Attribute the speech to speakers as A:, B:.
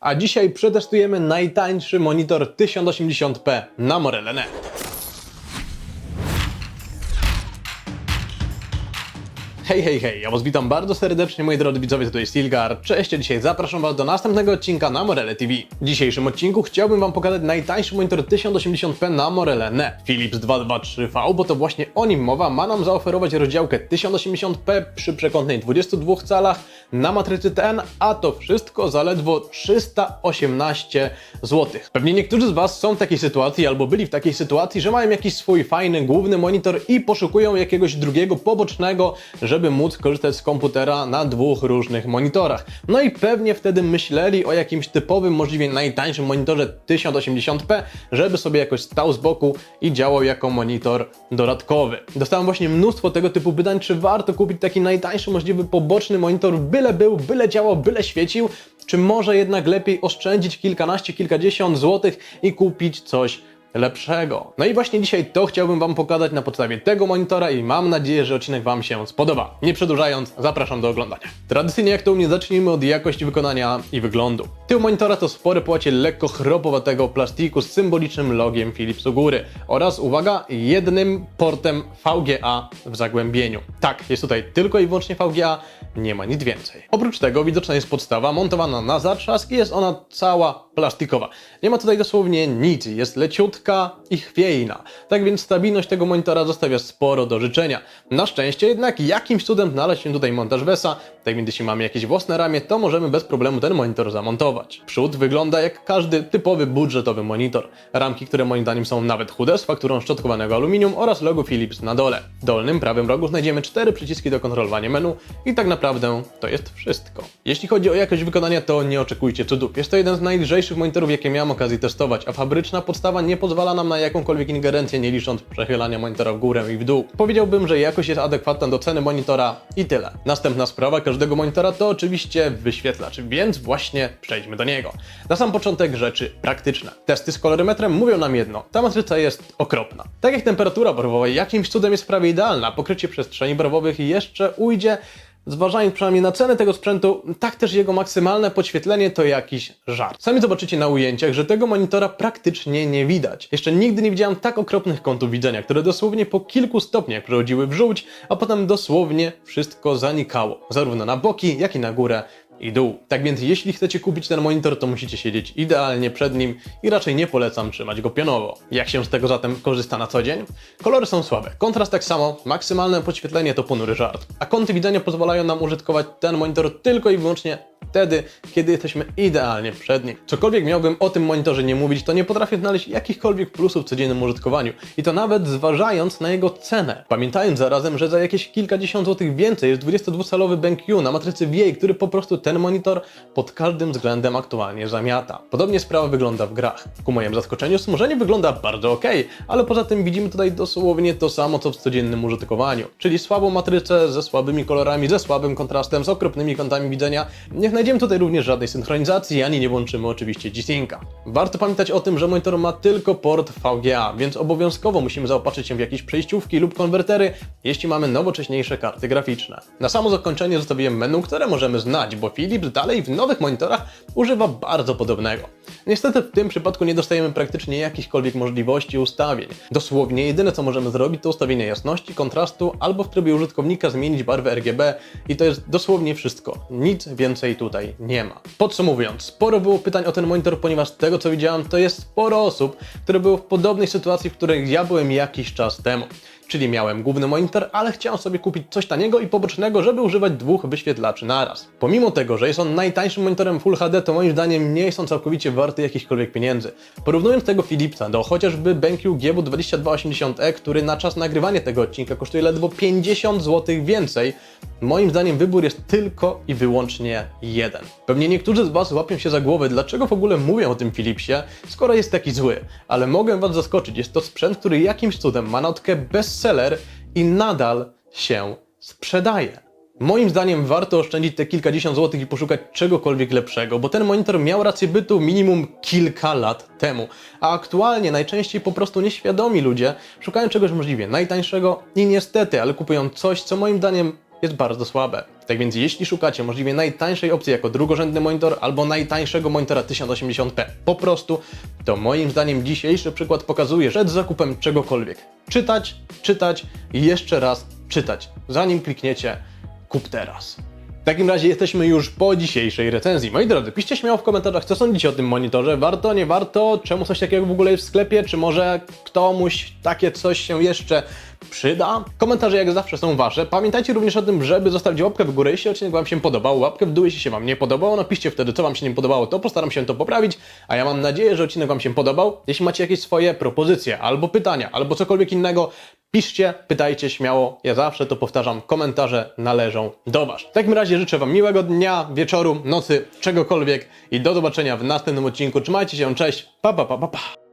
A: a dzisiaj przetestujemy najtańszy monitor 1080p na Morele.net. Hej, hej, hej, ja was witam bardzo serdecznie, moi drodzy widzowie, tutaj Stilgar. Cześć, a dzisiaj zapraszam was do następnego odcinka na Morele TV. W dzisiejszym odcinku chciałbym wam pokazać najtańszy monitor 1080p na Morele.net. Philips 223V, bo to właśnie o nim mowa, ma nam zaoferować rozdziałkę 1080p przy przekątnej 22 calach na matrycy TN, a to wszystko zaledwo 318 zł. Pewnie niektórzy z was są w takiej sytuacji albo byli w takiej sytuacji, że mają jakiś swój fajny główny monitor i poszukują jakiegoś drugiego pobocznego, żeby móc korzystać z komputera na dwóch różnych monitorach. No i pewnie wtedy myśleli o jakimś typowym, możliwie najtańszym monitorze 1080p, żeby sobie jakoś stał z boku i działał jako monitor dodatkowy. Dostałem właśnie mnóstwo tego typu pytań, czy warto kupić taki najtańszy możliwy poboczny monitor, byle był, byle działał, byle świecił, czy może jednak lepiej oszczędzić kilkanaście, kilkadziesiąt złotych i kupić coś lepszego. No i właśnie dzisiaj to chciałbym Wam pokazać na podstawie tego monitora i mam nadzieję, że odcinek Wam się spodoba. Nie przedłużając, zapraszam do oglądania. Tradycyjnie jak to u mnie zacznijmy od jakości wykonania i wyglądu. Tył monitora to spore połacie lekko chropowatego plastiku z symbolicznym logiem Philips u góry oraz, uwaga, jednym portem VGA w zagłębieniu. Tak, jest tutaj tylko i wyłącznie VGA, nie ma nic więcej. Oprócz tego widoczna jest podstawa montowana na zatrzask i jest ona cała plastikowa. Nie ma tutaj dosłownie nic, jest leciutka i chwiejna. Tak więc stabilność tego monitora zostawia sporo do życzenia. Na szczęście jednak jakimś cudem znalazł się tutaj montaż VESA, tak więc jeśli mamy jakieś własne ramię, to możemy bez problemu ten monitor zamontować. Przód wygląda jak każdy typowy budżetowy monitor. Ramki, które moim zdaniem są nawet chude, z fakturą szczotkowanego aluminium oraz logo Philips na dole. W dolnym prawym rogu znajdziemy cztery przyciski do kontrolowania menu i tak naprawdę to jest wszystko. Jeśli chodzi o jakość wykonania, to nie oczekujcie cudów. Jest to jeden z najlżejszych monitorów, jakie miałem okazję testować, a fabryczna podstawa nie pozwala nam na jakąkolwiek ingerencję, nie licząc przechylania monitora w górę i w dół. Powiedziałbym, że jakość jest adekwatna do ceny monitora i tyle. Następna sprawa każdego monitora to oczywiście wyświetlacz, więc właśnie przejdźmy do niego. Na sam początek rzeczy praktyczne. Testy z kolorymetrem mówią nam jedno, ta matryca jest okropna. Tak jak temperatura barwowa jakimś cudem jest prawie idealna, pokrycie przestrzeni barwowych jeszcze ujdzie, Zważając przynajmniej na cenę tego sprzętu, tak też jego maksymalne podświetlenie to jakiś żart. Sami zobaczycie na ujęciach, że tego monitora praktycznie nie widać. Jeszcze nigdy nie widziałem tak okropnych kątów widzenia, które dosłownie po kilku stopniach przechodziły w żółć, a potem dosłownie wszystko zanikało. Zarówno na boki, jak i na górę i dół. Tak więc jeśli chcecie kupić ten monitor, to musicie siedzieć idealnie przed nim i raczej nie polecam trzymać go pionowo. Jak się z tego zatem korzysta na co dzień? Kolory są słabe, kontrast tak samo, maksymalne podświetlenie to ponury żart. A kąty widzenia pozwalają nam użytkować ten monitor tylko i wyłącznie wtedy, kiedy jesteśmy idealnie przed nim. Cokolwiek miałbym o tym monitorze nie mówić, to nie potrafię znaleźć jakichkolwiek plusów w codziennym użytkowaniu. I to nawet zważając na jego cenę. Pamiętając zarazem, że za jakieś kilkadziesiąt złotych więcej jest 22-calowy BenQ na matrycy VA, który po prostu ten monitor pod każdym względem aktualnie zamiata. Podobnie sprawa wygląda w grach. Ku mojemu zaskoczeniu smażenie wygląda bardzo ok, ale poza tym widzimy tutaj dosłownie to samo co w codziennym użytkowaniu, czyli słabą matrycę ze słabymi kolorami, ze słabym kontrastem, z okropnymi kątami widzenia. Nie znajdziemy tutaj również żadnej synchronizacji, ani nie włączymy oczywiście G-Synca. Warto pamiętać o tym, że monitor ma tylko port VGA, więc obowiązkowo musimy zaopatrzyć się w jakieś przejściówki lub konwertery, jeśli mamy nowocześniejsze karty graficzne. Na samo zakończenie zostawiłem menu, które możemy znać, bo Philips dalej w nowych monitorach używa bardzo podobnego. Niestety w tym przypadku nie dostajemy praktycznie jakichkolwiek możliwości ustawień. Dosłownie jedyne co możemy zrobić to ustawienie jasności, kontrastu albo w trybie użytkownika zmienić barwę RGB i to jest dosłownie wszystko. Nic więcej tutaj nie ma. Podsumowując, sporo było pytań o ten monitor, ponieważ z tego co widziałem to jest sporo osób, które były w podobnej sytuacji, w której ja byłem jakiś czas temu. Czyli miałem główny monitor, ale chciałem sobie kupić coś taniego i pobocznego, żeby używać dwóch wyświetlaczy naraz. Pomimo tego, że jest on najtańszym monitorem Full HD, to moim zdaniem nie jest on całkowicie warty jakichkolwiek pieniędzy. Porównując tego Philipsa do chociażby BenQ GW2280E, który na czas nagrywania tego odcinka kosztuje ledwo 50 zł więcej, moim zdaniem wybór jest tylko i wyłącznie jeden. Pewnie niektórzy z Was łapią się za głowę, dlaczego w ogóle mówię o tym Philipsie, skoro jest taki zły. Ale mogę Was zaskoczyć, jest to sprzęt, który jakimś cudem ma notkę bestseller i nadal się sprzedaje. Moim zdaniem warto oszczędzić te kilkadziesiąt złotych i poszukać czegokolwiek lepszego, bo ten monitor miał rację bytu minimum kilka lat temu, a aktualnie najczęściej po prostu nieświadomi ludzie szukają czegoś możliwie najtańszego i niestety, ale kupują coś, co moim zdaniem jest bardzo słabe. Tak więc jeśli szukacie możliwie najtańszej opcji jako drugorzędny monitor albo najtańszego monitora 1080p po prostu, to moim zdaniem dzisiejszy przykład pokazuje, że przed zakupem czegokolwiek czytać, czytać i jeszcze raz czytać, zanim klikniecie kup teraz. W takim razie jesteśmy już po dzisiejszej recenzji. Moi drodzy, piszcie śmiało w komentarzach, co sądzicie o tym monitorze. Warto, nie warto? Czemu coś takiego w ogóle jest w sklepie? Czy może komuś takie coś się jeszcze przyda? Komentarze jak zawsze są wasze. Pamiętajcie również o tym, żeby zostawić łapkę w górę, jeśli odcinek wam się podobał. Łapkę w dół, jeśli się wam nie podobało. Napiszcie wtedy, co wam się nie podobało, to postaram się to poprawić. A ja mam nadzieję, że odcinek wam się podobał. Jeśli macie jakieś swoje propozycje, albo pytania, albo cokolwiek innego, Piszcie, pytajcie śmiało, ja zawsze to powtarzam, komentarze należą do Was. W takim razie życzę Wam miłego dnia, wieczoru, nocy, czegokolwiek i do zobaczenia w następnym odcinku. Trzymajcie się, cześć, pa pa pa pa pa.